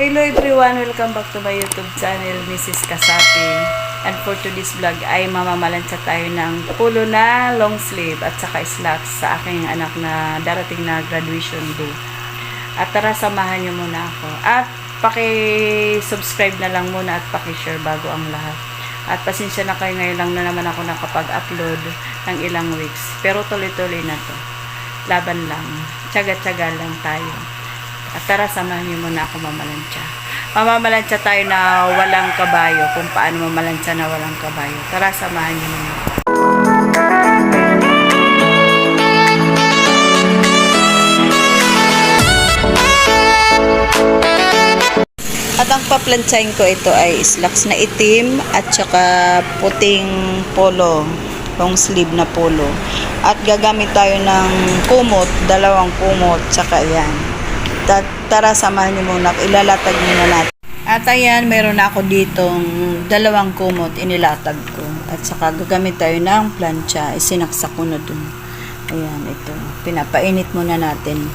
Hello everyone! Welcome back to my YouTube channel, Mrs. Kasapi. And for today's vlog ay mamamalansya tayo ng pulo na long sleeve at saka slacks sa aking anak na darating na graduation day. At tara, samahan niyo muna ako. At paki-subscribe na lang muna at paki-share bago ang lahat. At pasensya na kayo ngayon lang na naman ako nakapag-upload ng ilang weeks. Pero tuloy-tuloy na to. Laban lang. Tsaga-tsaga lang tayo. At tara, samahan niyo muna ako mamalansya. Mamamalansya tayo na walang kabayo. Kung paano mamalansya na walang kabayo. Tara, samahan niyo muna. At ang paplansyahin ko ito ay slacks na itim at saka puting polo, long sleeve na polo. At gagamit tayo ng kumot, dalawang kumot, saka yan. Ta- Tara, samahan niyo muna. Ilalatag muna natin. At ayan, meron ako ditong dalawang kumot, inilatag ko. At saka gagamit tayo ng plancha, isinaksak ko na dun. Ayan, ito. Pinapainit muna natin.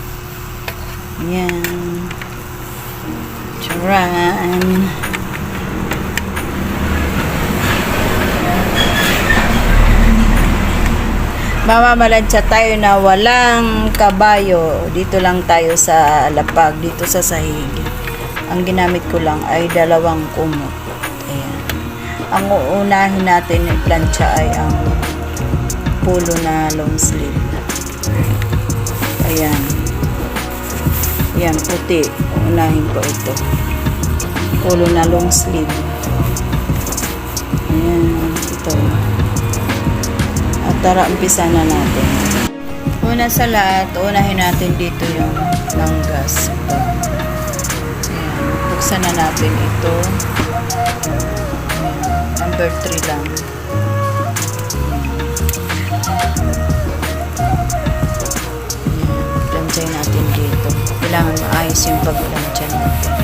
Ayan. Charan. Mamamalansya tayo na walang kabayo. Dito lang tayo sa lapag, dito sa sahig. Ang ginamit ko lang ay dalawang kumot. Ayan. Ang uunahin natin ng plancha ay ang pulo na long sleeve. Ayan. Yan, puti. Unahin ko ito. Pulo na long sleeve. Ayan, ito. Tara, umpisa na natin. Una sa lahat, unahin natin dito yung langgas. Buksan na natin ito. Number 3 lang. Ayan, plansyahin natin dito. Kailangan maayos yung pagplansya natin.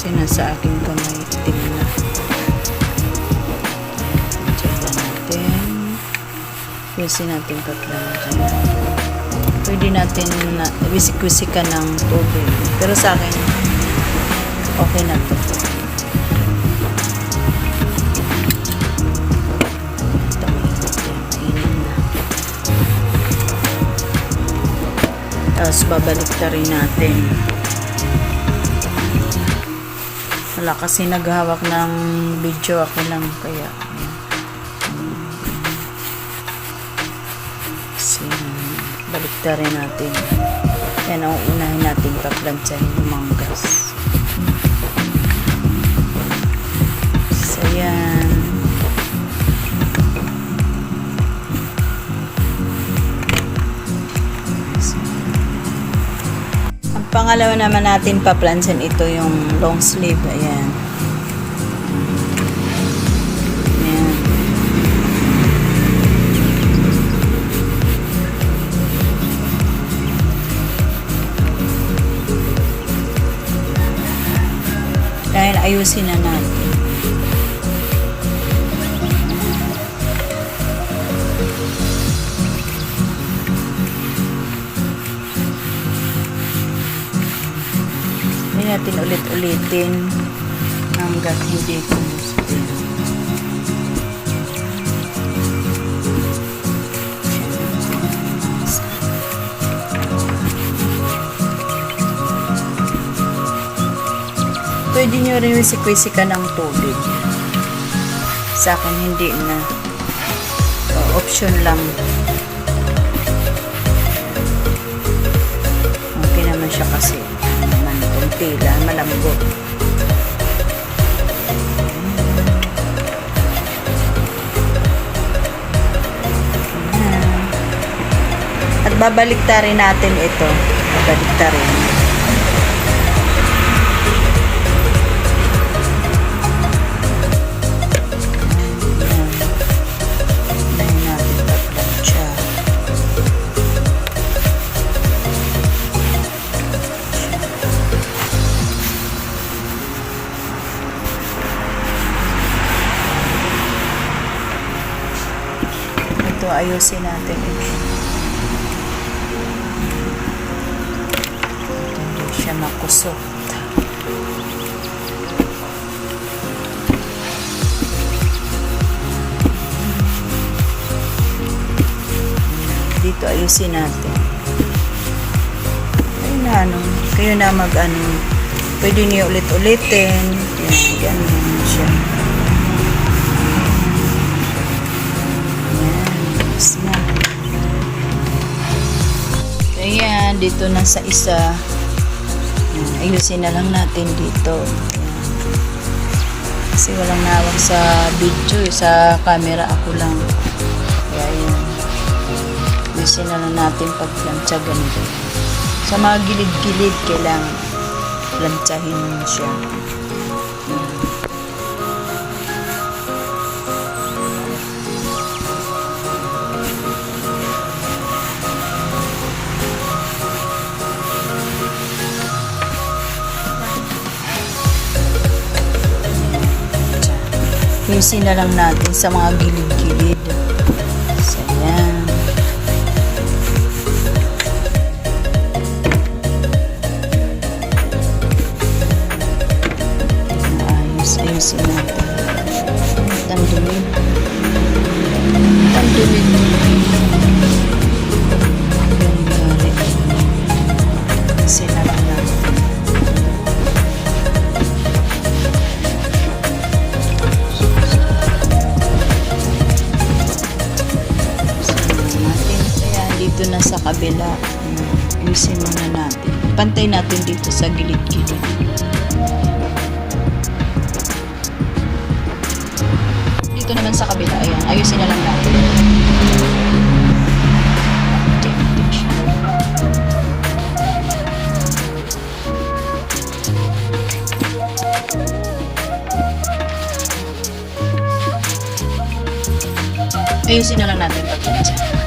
Sinasa aking kamay, itim na. Diyan na natin. Yusin natin pagplansya pwede natin na wisik-wisikan ng tubig. Pero sa akin, okay na to. Tapos, babalik na rin natin. Wala kasi naghawak ng video ako lang. Kaya, ayan. Kasi, baliktarin natin. Yan ang unahin natin paplansyahin yung manggas. So, yan. Pangalawa naman natin paplansyan ito yung long sleeve. Ayan. Ayan. ayusin na natin. Natin ulit-ulitin hanggat hindi kumuspil. Pwede nyo rin wisik-wisikan ng tubig. Sa akin, hindi na. O, option lang. Okay naman siya kasi. Tela, malambot. Ayan. At babalik rin natin ito. Babalik rin. Ayusin natin ito. Hindi siya makusot. Dito ayusin natin. Ayun na ano, kayo na mag ano, pwede niyo ulit-ulitin. Yan, ganyan siya. Ayos na. Ayan, dito na sa isa. Ayusin na lang natin dito. Kasi walang nawag sa video, eh, sa camera ako lang. Kaya yun. Ayusin na lang natin pag plancha ganito. Sa mga gilid-gilid, kailangan plantsahin mo siya. Ayusin na lang natin sa mga gilid-gilid. So, yan. Natin. Pantay natin dito sa gilid-gilid. Dito naman sa kabila, ayan, ayusin na lang natin. Ayusin na lang natin pag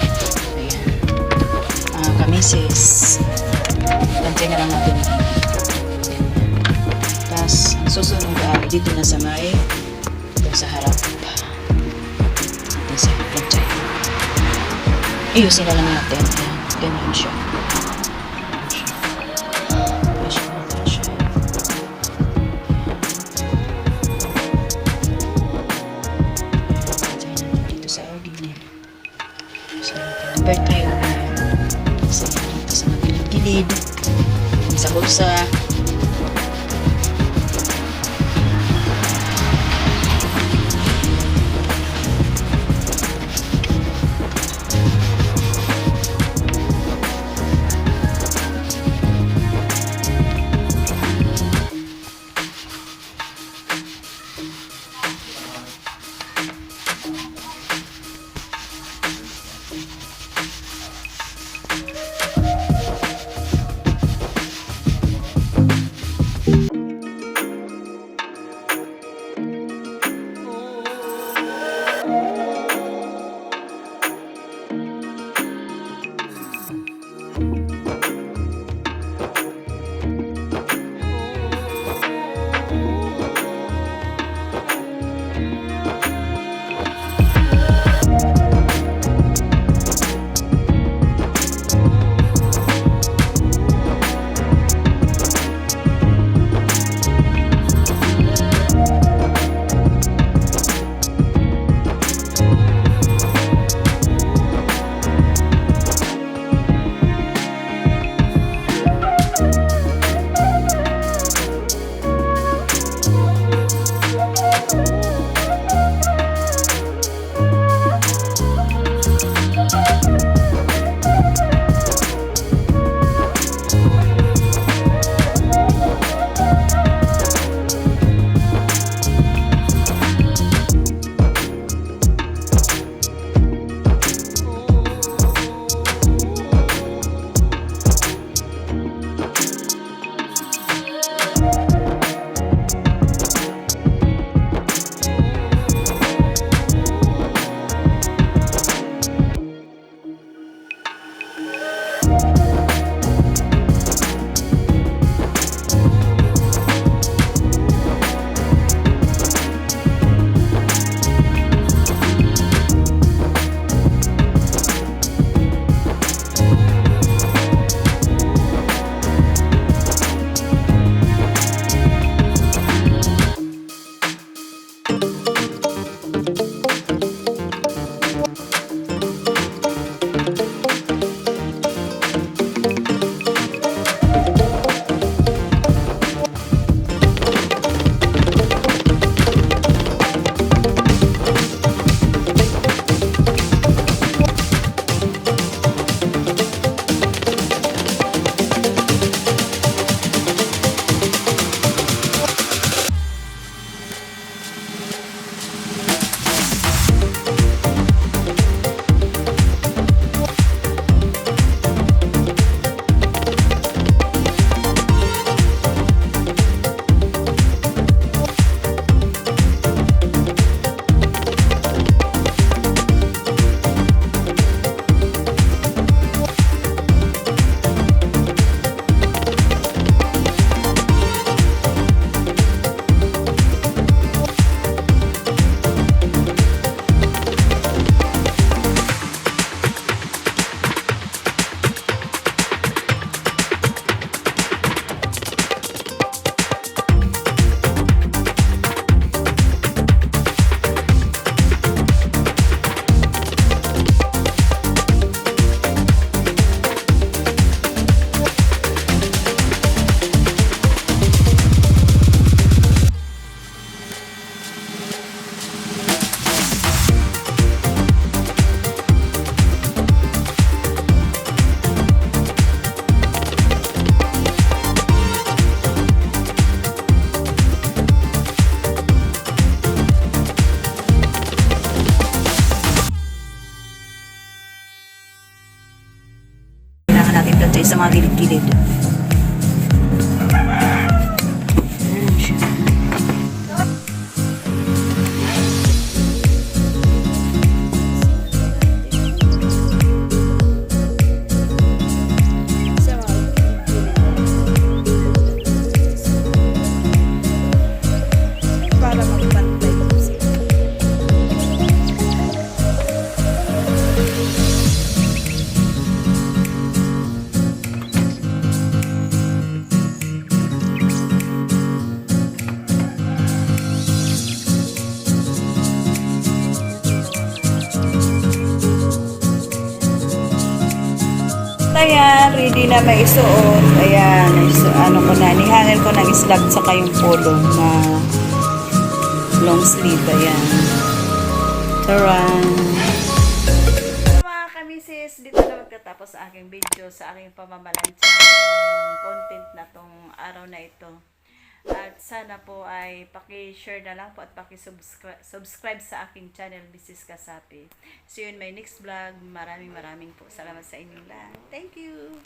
dito na sa may dito sa harap. Dito sa plancha. Ayusin na lang natin. Ayan. Ganyan siya. Number 3 Sa dito sa mga gilid-gilid. Sa bulsa. Ayan, ready na maisuot. Ayan, isu ano ko na, nihangin ko ng islag sa kayong polo na long sleeve. Ayan. Taran! Mga kamisis, dito na magtatapos ang aking video sa aking pamamalansya content na tong araw na ito. At sana po ay paki-share na lang po at paki-subscribe subscribe sa aking channel, Mrs. Kasapi. See you in my next vlog. Maraming maraming po salamat sa inyong lahat. Thank you!